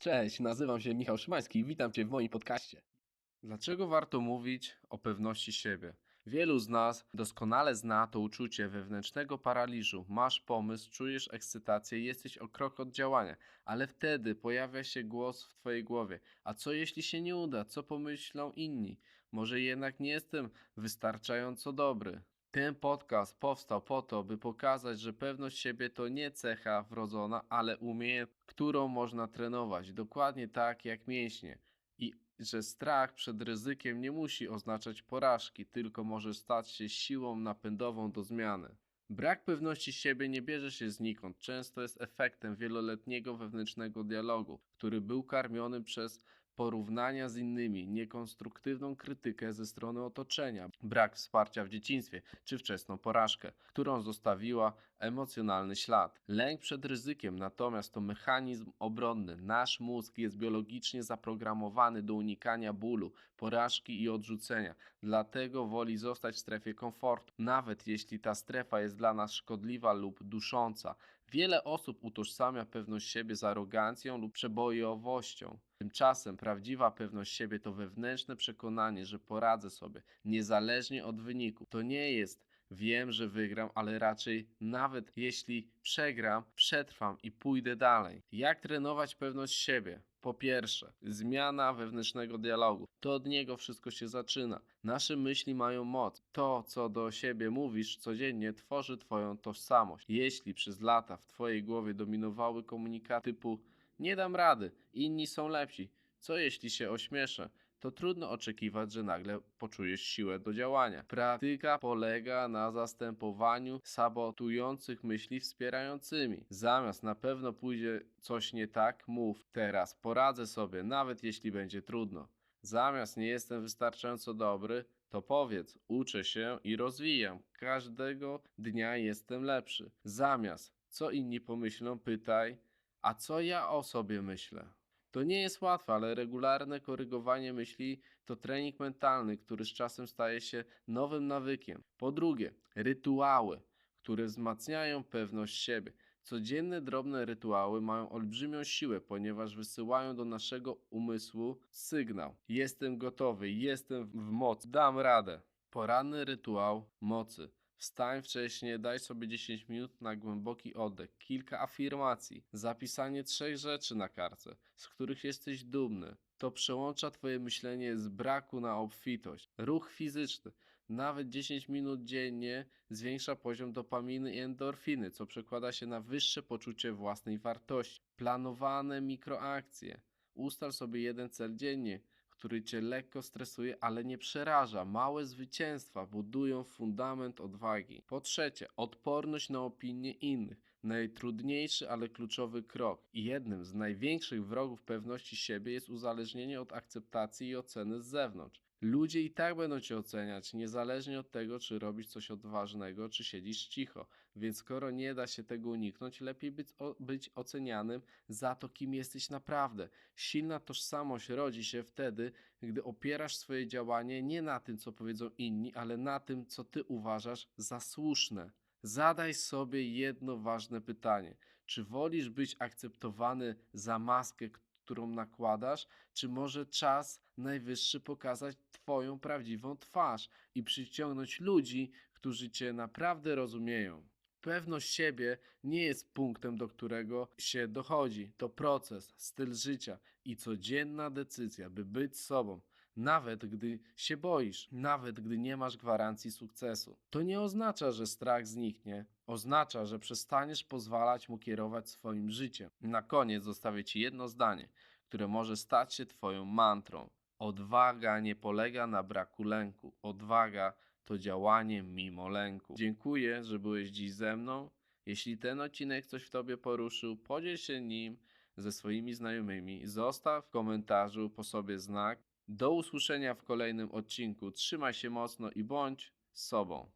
Cześć, nazywam się Michał Szymański i witam Cię w moim podcaście. Dlaczego warto mówić o pewności siebie? Wielu z nas doskonale zna to uczucie wewnętrznego paraliżu. Masz pomysł, czujesz ekscytację jesteś o krok od działania, ale wtedy pojawia się głos w Twojej głowie. A co jeśli się nie uda? Co pomyślą inni? Może jednak nie jestem wystarczająco dobry. Ten podcast powstał po to, by pokazać, że pewność siebie to nie cecha wrodzona, ale umiejętność, którą można trenować, dokładnie tak jak mięśnie. I że strach przed ryzykiem nie musi oznaczać porażki, tylko może stać się siłą napędową do zmiany. Brak pewności siebie nie bierze się znikąd, często jest efektem wieloletniego wewnętrznego dialogu, który był karmiony przez porównania z innymi, niekonstruktywną krytykę ze strony otoczenia, brak wsparcia w dzieciństwie czy wczesną porażkę, którą zostawiła emocjonalny ślad. Lęk przed ryzykiem natomiast to mechanizm obronny. Nasz mózg jest biologicznie zaprogramowany do unikania bólu, porażki i odrzucenia, dlatego woli zostać w strefie komfortu, nawet jeśli ta strefa jest dla nas szkodliwa lub dusząca. Wiele osób utożsamia pewność siebie z arogancją lub przebojowością. Tymczasem prawdziwa pewność siebie to wewnętrzne przekonanie, że poradzę sobie, niezależnie od wyniku. To nie jest wiem, że wygram, ale raczej nawet jeśli przegram, przetrwam i pójdę dalej. Jak trenować pewność siebie? Po pierwsze, zmiana wewnętrznego dialogu. To od niego wszystko się zaczyna. Nasze myśli mają moc. To, co do siebie mówisz codziennie, tworzy Twoją tożsamość. Jeśli przez lata w Twojej głowie dominowały komunikaty typu nie dam rady, inni są lepsi, co jeśli się ośmieszę, to trudno oczekiwać, że nagle poczujesz siłę do działania. Praktyka polega na zastępowaniu sabotujących myśli wspierającymi. Zamiast na pewno pójdzie coś nie tak, mów teraz poradzę sobie, nawet jeśli będzie trudno. Zamiast nie jestem wystarczająco dobry, to powiedz uczę się i rozwijam. Każdego dnia jestem lepszy. Zamiast co inni pomyślą, pytaj, a co ja o sobie myślę? To nie jest łatwe, ale regularne korygowanie myśli to trening mentalny, który z czasem staje się nowym nawykiem. Po drugie, rytuały, które wzmacniają pewność siebie. Codzienne drobne rytuały mają olbrzymią siłę, ponieważ wysyłają do naszego umysłu sygnał: Jestem gotowy, jestem w mocy, dam radę. Poranny rytuał mocy. Wstań wcześniej, daj sobie 10 minut na głęboki oddech, kilka afirmacji, zapisanie trzech rzeczy na kartce, z których jesteś dumny. To przełącza Twoje myślenie z braku na obfitość. Ruch fizyczny. Nawet 10 minut dziennie zwiększa poziom dopaminy i endorfiny, co przekłada się na wyższe poczucie własnej wartości. Planowane mikroakcje. Ustal sobie jeden cel dziennie, który cię lekko stresuje, ale nie przeraża. Małe zwycięstwa budują fundament odwagi. Po trzecie, odporność na opinie innych. Najtrudniejszy, ale kluczowy krok. I jednym z największych wrogów pewności siebie jest uzależnienie od akceptacji i oceny z zewnątrz. Ludzie i tak będą cię oceniać, niezależnie od tego, czy robisz coś odważnego, czy siedzisz cicho. Więc skoro nie da się tego uniknąć, lepiej być, o, być ocenianym za to, kim jesteś naprawdę. Silna tożsamość rodzi się wtedy, gdy opierasz swoje działanie nie na tym, co powiedzą inni, ale na tym, co ty uważasz za słuszne. Zadaj sobie jedno ważne pytanie: czy wolisz być akceptowany za maskę, którą nakładasz, czy może czas najwyższy pokazać Twoją prawdziwą twarz i przyciągnąć ludzi, którzy Cię naprawdę rozumieją? Pewność siebie nie jest punktem, do którego się dochodzi. To proces, styl życia i codzienna decyzja, by być sobą. Nawet gdy się boisz, nawet gdy nie masz gwarancji sukcesu. To nie oznacza, że strach zniknie. Oznacza, że przestaniesz pozwalać mu kierować swoim życiem. Na koniec zostawię Ci jedno zdanie, które może stać się Twoją mantrą. Odwaga nie polega na braku lęku. Odwaga to działanie mimo lęku. Dziękuję, że byłeś dziś ze mną. Jeśli ten odcinek coś w Tobie poruszył, podziel się nim ze swoimi znajomymi. Zostaw w komentarzu po sobie znak. Do usłyszenia w kolejnym odcinku. Trzymaj się mocno i bądź sobą.